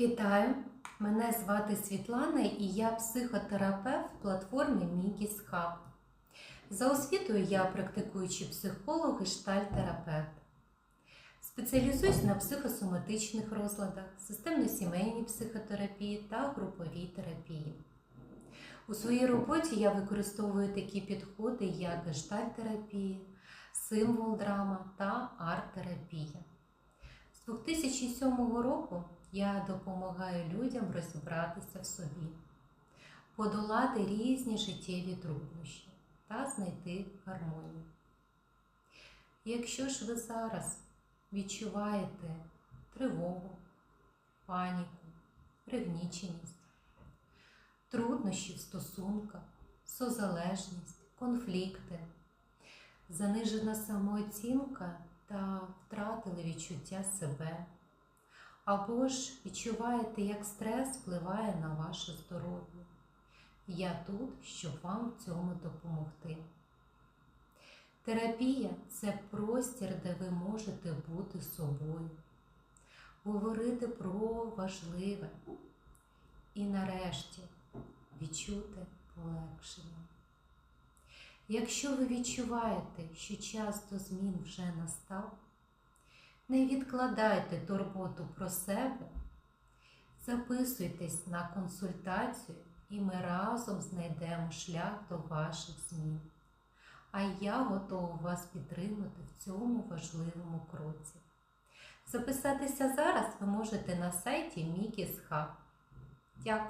Вітаю! Мене звати Світлана і я психотерапевт в платформі Мікіс Хаб. За освітою я практикуючий психолог і штальтерапевт. Спеціалізуюсь на психосоматичних розладах, системно-сімейній психотерапії та груповій терапії. У своїй роботі я використовую такі підходи, як гештальтерапія, символ драма та арт-терапія. З 2007 року я допомагаю людям розібратися в собі, подолати різні життєві труднощі та знайти гармонію. Якщо ж ви зараз відчуваєте тривогу, паніку, пригніченість, труднощі в стосунках, созалежність, конфлікти, занижена самооцінка та втратили відчуття себе, або ж відчуваєте, як стрес впливає на ваше здоров'я. Я тут, щоб вам в цьому допомогти. Терапія це простір, де ви можете бути собою, говорити про важливе і нарешті відчути полегшення. Якщо ви відчуваєте, що час до змін вже настав, не відкладайте турботу про себе, записуйтесь на консультацію і ми разом знайдемо шлях до ваших змін. А я готова вас підтримати в цьому важливому кроці. Записатися зараз ви можете на сайті Мікіс Хаб. Дякую.